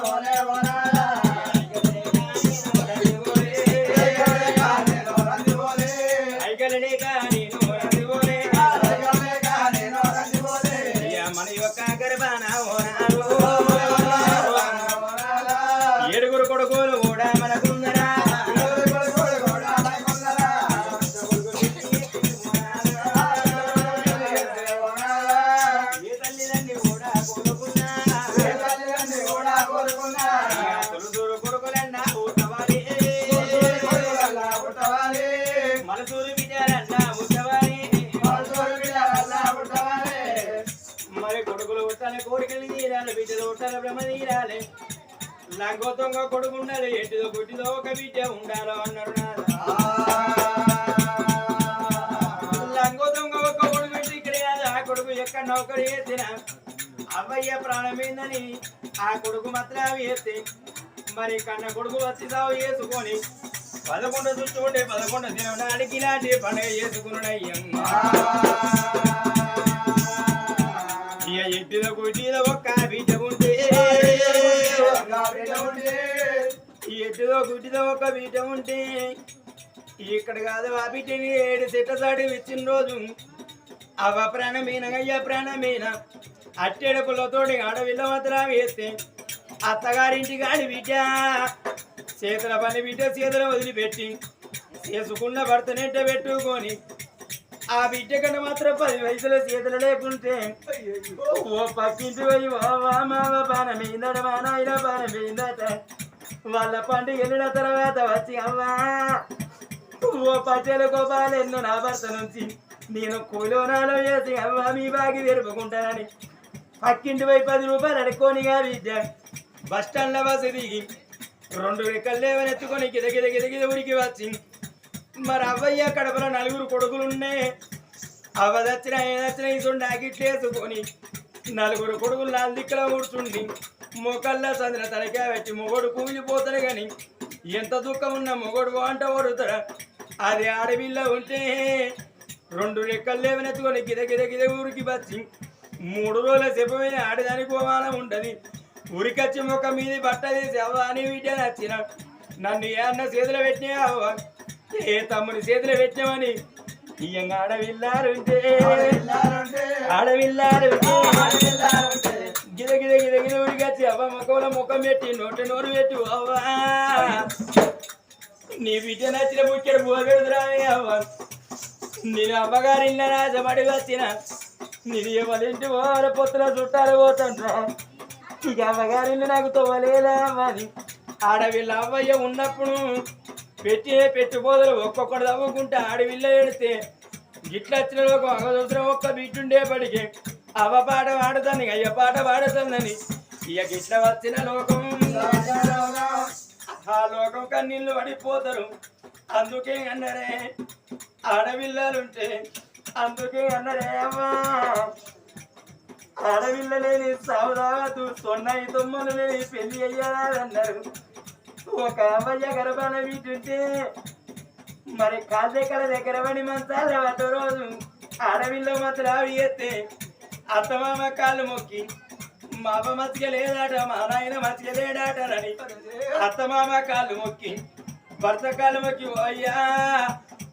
বলে বলা కొడుకు ఉండాలి ఎట్టిదో గుట్టిదో ఒక బిడ్డ ఉండాలో అన్నారు నాన్న. లంగో దొంగ ఒక్క కొడుకు ఇక్కడ కొడుకు ఎక్కడ నౌకరు ఎత్తిన అవ్వయ్య ప్రాణమైందని ఆ కొడుకు మాత్రం ఎత్తి మరి కన్న కొడుకు వచ్చి సాగు చేసుకొని పదకొండు చూస్తుంటే పదకొండు తినడానికి ఇలాంటి పండుగ చేసుకున్నాయ్యమ్మా ఇక ఎట్టిదో ఒక్క బిడ్డ ఉంటే ఈ ఎట్టిదో గుడ్డిదో ఒక బిడ్డ ఉంటే ఇక్కడ కాదు ఆ బిడ్డని ఏడు సిట్టసాడి ఇచ్చిన రోజు అవ ప్రాణమీన? అయ్య ప్రాణమీన అట్టెడుపులతోటి ఆడవిల్ల మాత్రం వేస్తే అత్తగారింటి కాని బిడ్డ చేతుల పని బిడ్డ చేతులు వదిలిపెట్టి చేసుకున్న భర్తనెంట పెట్టుకొని ఆ బిడ్డ కన్నా మాత్రం పది వయసులో చేతులు లేకుంటే ఓ పక్కింటి పోయి ఓ మామ బాణం మా నాయన బాణం వాళ్ళ పండుగ వెళ్ళిన తర్వాత వచ్చి అమ్మా ఓ పచ్చల గోపాలు నా భర్త నుంచి నేను కూలోనాలో చేసి అమ్మా మీ బాగి తెరుపుకుంటానని పక్కింటి పోయి పది రూపాయలు అనుకోనిగా విద్య. బస్ స్టాండ్లో బస్సు దిగి రెండు రెక్కలు లేవనెత్తుకొని గిద గిద గిద గిద వచ్చి మరి అవ్వయ్య కడపలో నలుగురు కొడుకులున్నే అవదచ్చిన ఏదచ్చిన ఇసుండి ఆగిట్లేసుకొని నలుగురు కొడుకులు నాలుగు దిక్కులో కూర్చుండి మొకల్లా సందిన తలకే పెట్టి మొగడు కూలిపోతాడు కానీ ఎంత దుఃఖం ఉన్న మొగడు అంట ఓడుతాడు? అది ఆడవిల్ల ఉంటే రెండు రెక్కలు లేవనెత్తుకొని గిద గిద గిద ఊరికి వచ్చి మూడు రోజుల చెప్పమైన ఆడదానికి ఓమానం ఉంటది. ఉరికచ్చి మొక్క మీది బట్ట తీసి అవ్వ అని వీటే నచ్చిన నన్ను ఏ అన్న చేతిలో పెట్టినా అవ్వ? ఏ తమ్ముని చేతిలో పెట్టినామని? ఇయ్యంగా ఆడవిల్లారుంటే ఆడవిల్లారుంటే గిద గిద గిద గిద ఉరికచ్చి అవ్వ మొక్కల ముఖం పెట్టి నోటి నోరు పెట్టి అవ్వా? నీ బిడ్డ నచ్చిన ముచ్చడు పోగెడుతురావే అవ్వ. నేను అమ్మగారి ఇళ్ళ రాజమడి వచ్చిన నేను ఎవరింటి వార పొత్తుల చుట్టాలు పోతుంటా ఇక అమ్మగారిని నాకు తోవలేదా అని ఆడవిల్ల అవ్వయ్య ఉన్నప్పుడు పెట్టి పెట్టుబోదలు ఒక్కొక్కటి తవ్వుకుంటే ఆడవిల్ల ఏడితే గిట్ల వచ్చిన ఒక చూసిన ఒక్క బిడ్డుండేపటికి అవ్వ పాట పాడుతాను అయ్య పాట పాడుతుందని ఇక గిట్ల వచ్చిన లోకం ఆ లోకం కన్నీళ్ళు పడిపోతారు. అందుకే అన్నరే ఆడపిల్లలుంటే అందుకే అన్నరే అమ్మా లేని సౌదాతు సొన్నయి తొమ్మలు లేని పెళ్ళి అయ్యారన్నారు ఒక అమ్మయ్య గర్భాన వీటుంటే మరి కాళ్ళ దగ్గర దగ్గర పడి మంచాల రోజు ఆడపిల్ల మాత్రం ఆవి ఎత్తే అత్తమామ కాళ్ళు మొక్కి మా అమ్మ మచ్చిక మా నాయన మచ్చిక అత్తమామ కాళ్ళు మొక్కి భర్త కాళ్ళు మొక్కి అయ్యా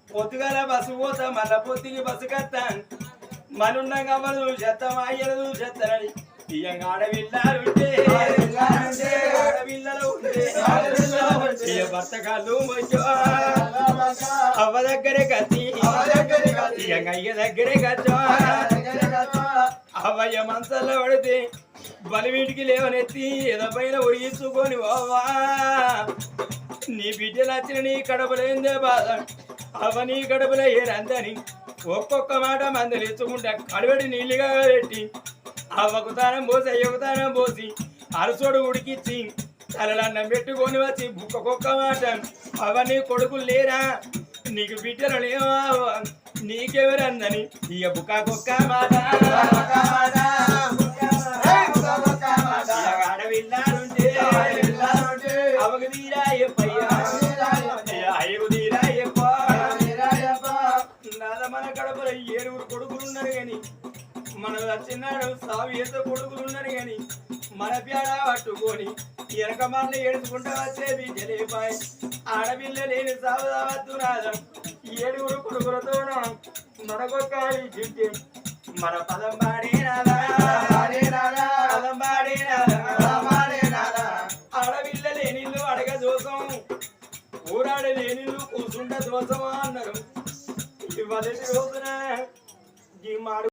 పొద్దుగాల బస్సు పోతా మళ్ళా పొద్దుకి బస్సు కత్తా. మనున్నాక అమ్మలు చూసేస్తాం అయ్యలు చూసేస్తానని ఇయ్యంగా ఆడవిల్లాలు ఉంటే ఆడపిల్లలు ఉంటే ఇయ్య భర్త కాళ్ళు మొయ్యో అవ్వ దగ్గరే కత్తి ఇయ్యంగా అయ్య దగ్గరే కచ్చో అవయ్య మనసల్లో పడితే బలివీటికి లేవనెత్తి ఎదపైన ఉరిగించుకొని ఓవా నీ బిడ్డలు వచ్చిన నీ కడపలేందే బాధ. అవ నీ కడుపులో ఏరందని ఒక్కొక్క మాట మందలించుకుంటా కడవడి నీళ్ళుగా పెట్టి అవ్వకు తానం పోసి అయ్యకు తానం పోసి అరసోడు ఉడికిచ్చి తలలన్నం పెట్టుకొని వచ్చి బుక్కకొక్క మాట. అవన్నీ కొడుకులు లేరా? నీకు బిడ్డలు లేవా? నీకెవరందని ఇక బుక్కకొక్క మాట. ఇక గాని మన వచ్చినాడు సావి ఎంత కొడుకులు ఉన్నారు గాని మన పేడ పట్టుకొని మన ఏడుచుకుంటా వచ్చే బిడ్డలేపాయి ఆడపిల్ల లేని సావదావద్దు నాదం. ఏడుగురు కొడుకులతోన మనకొక్క చుట్టే మన పదం పాడేనాదా పదం పాడేనాదా ఆడపిల్ల లేనిల్లు అడగ దోసం ఊరాడ లేనిల్లు కూర్చుంట దోసమా అన్నారు. ఇవాళ రోజున ఈ మాడు